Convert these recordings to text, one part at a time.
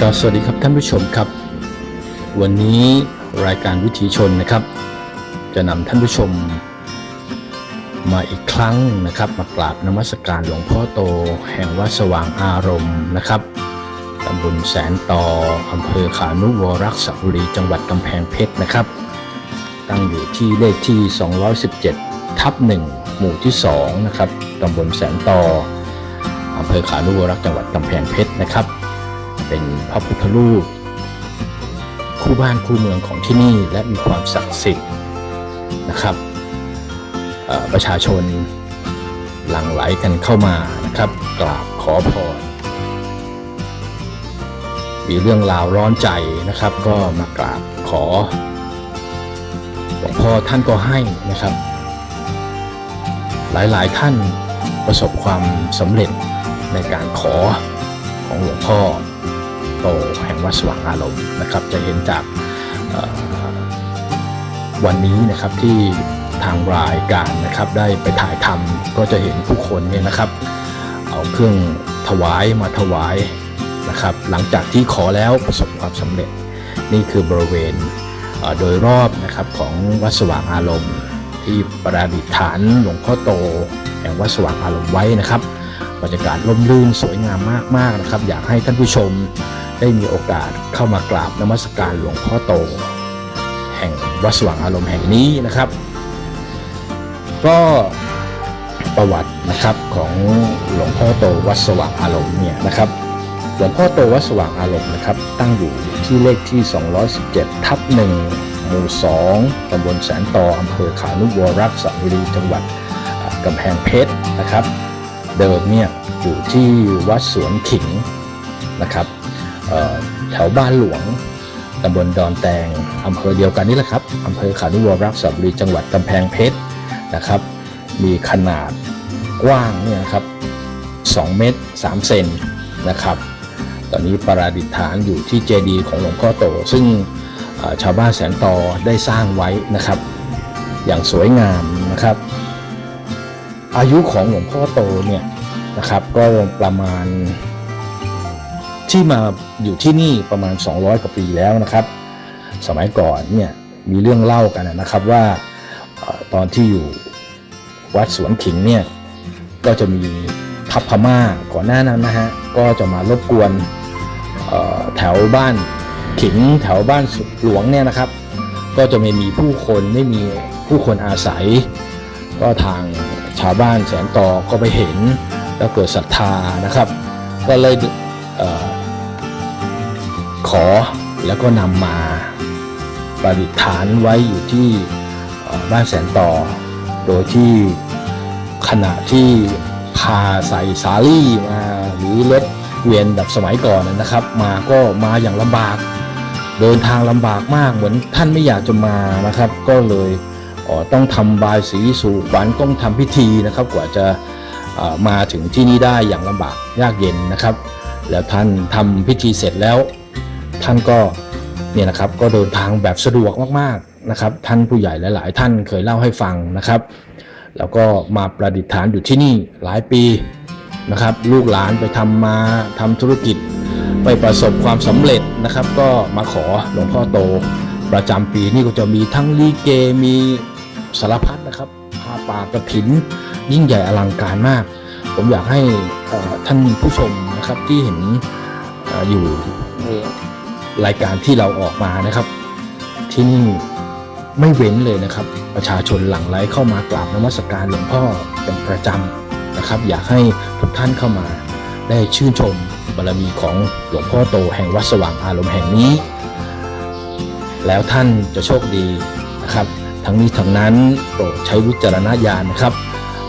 ก็สวัสดีครับท่านผู้ชมครับ วันนี้รายการวิถีชนนะครับ จะนำท่านผู้ชม มาอีกครั้งนะครับ มากราบนมัสการหลวงพ่อโต แห่งวัดสว่างอารมณ์นะครับตำบลแสนต่ออำเภอขานุวรักษบุรีจังหวัดกำแพงเพชรนะครับ ตั้งอยู่ที่เลขที่ 217 ทับ1หมู่ที่ 2 นะครับตำบลแสนต่ออำเภอขานุวรักษ์จังหวัดกำแพงเพชรนะครับ เป็นพระพุทธรูป คู่บ้านคู่เมืองของที่นี่และมีความศักดิ์สิทธิ์นะครับประชาชนหลั่งไหลกันเข้ามานะครับ กราบขอพรมีเรื่องราวร้อนใจนะครับ ก็มากราบขอหลวงพ่อท่านก็ให้นะครับ หลายๆท่านประสบความสำเร็จในการขอของหลวงพ่อ โตแห่งวัดสว่างอารมณ์นะครับ จะเห็นจากวันนี้นะครับที่ทางรายการนะครับได้ไปถ่ายทำก็จะเห็นผู้คนเนี่ยนะครับ เอาเครื่องถวายมาถวายนะครับ หลังจากที่ขอแล้วประสบความสำเร็จนี่คือบริเวณโดยรอบนะครับของวัดสว่างอารมณ์ ที่ประดิษฐานหลวงพ่อโตแห่งวัดสว่างอารมณ์ไว้นะครับบรรยากาศร่มรื่นสวยงามมากๆนะครับ อยากให้ท่านผู้ชม ได้มีโอกาสเข้ามากราบนมัสการหลวงพ่อโต แห่งวัดสว่างอารมณ์แห่งนี้นะครับ ก็ประวัตินะครับของหลวงพ่อโตวัดสว่างอารมณ์เนี่ยนะครับหลวงพ่อโตวัดสว่างอารมณ์นะครับ ตั้งอยู่ที่เลขที่ 217 ทับหนึ่งหมู่ 2ตำบลแสนต่ออำเภอขานุวรักษ์สระบุรีจังหวัดกำแพงเพชรนะครับ เดิมเนี่ยอยู่ที่วัดสวนขิงนะครับ แถวบ้านหลวงตำบลดอนแตงอำเภอเดียวกันนี่แหละครับอำเภอขานุวรักษ์สระบุรีจังหวัดกำแพงเพชรนะครับ มีขนาดกว้างเนี่ยครับ2เมตร3เซนนะครับ ตอนนี้ประดิษฐานอยู่ที่เจดีย์ของหลวงพ่อโต ซึ่งชาวบ้านแสนตอได้สร้างไว้นะครับ อย่างสวยงามนะครับ อายุของหลวงพ่อโตเนี่ยนะครับก็ประมาณ ที่มาอยู่ที่นี่ประมาณ 200 กว่าปีแล้วนะครับ สมัยก่อนเนี่ยมีเรื่องเล่ากันนะครับว่าตอนที่อยู่วัดสวนขิงเนี่ยก็จะมีทัพพม่าก่อนหน้านั้นนะฮะก็จะมารบกวนแถวบ้านขิงแถวบ้านหลวงเนี่ยนะครับ ก็จะไม่มีผู้คนไม่มีผู้คนอาศัย ก็ทางชาวบ้านแสนตอก็ไปเห็นแล้วเกิดศรัทธานะครับ ก็เลยเขอแล้วก็นำมาประดิษฐานไว้อยู่ที่บ้านแสนต่อ โดยที่ขณะที่พาใส่สาลี่มาหรือรถเวียนแบบสมัยก่อนนะครับ มาก็มาอย่างลำบาก เดินทางลำบากมากเหมือนท่านไม่อยากจะมานะครับ ก็เลยต้องทำบายสีสู่ขวัญต้องทำพิธีนะครับ กว่าจะมาถึงที่นี่ได้อย่างลำบากยากเย็นนะครับ แล้วท่านทำพิธีเสร็จแล้ว ท่านก็เนี่ยนะครับก็เดินทางแบบสะดวกมากๆนะครับ ท่านผู้ใหญ่หลาย ๆ ท่านเคยเล่าให้ฟังนะครับ แล้วก็มาประดิษฐานอยู่ที่นี่หลายปีนะครับ ลูกหลานไปทำมาทำธุรกิจ ไปประสบความสำเร็จนะครับ ก็มาขอหลวงพ่อโต ประจำปีนี่ก็จะมีทั้งลีเกมีสารพัดนะครับพาป่ากระถินยิ่งใหญ่อลังการมาก ผมอยากให้ท่านผู้ชมนะครับที่เห็นออยู่ รายการที่เราออกมานะครับ ที่นี่ไม่เว้นเลยนะครับ ประชาชนหลั่งไหลเข้ามากราบนมัสการหลวงพ่อเป็นประจำนะครับ อยากให้ทุกท่านเข้ามา ได้ชื่นชมบารมีของหลวงพ่อโตแห่งวัดสว่างอารมณ์แห่งนี้ แล้วท่านจะโชคดีนะครับ ทั้งนี้ทั้งนั้นโปรดใช้วิจารณญาณนะครับ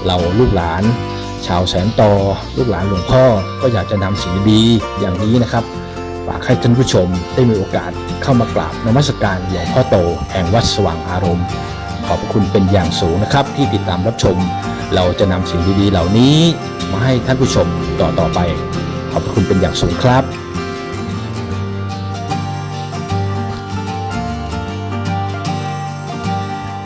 เราลูกหลานชาวแสนตอลูกหลานหลวงพ่อก็อยากจะนำสิ่งดีอย่างนี้นะครับ ฝากให้ท่านผู้ชมได้มีโอกาสเข้ามากราบนมัสการหลวงพ่อโตแห่งวัดสว่างอารมณ์ ขอบพระคุณเป็นอย่างสูงนะครับ ที่ติดตามรับชม เราจะนำสิ่งดีๆ เหล่านี้มาให้ท่านผู้ชมต่อๆไป ขอบพระคุณเป็นอย่างสูงครับ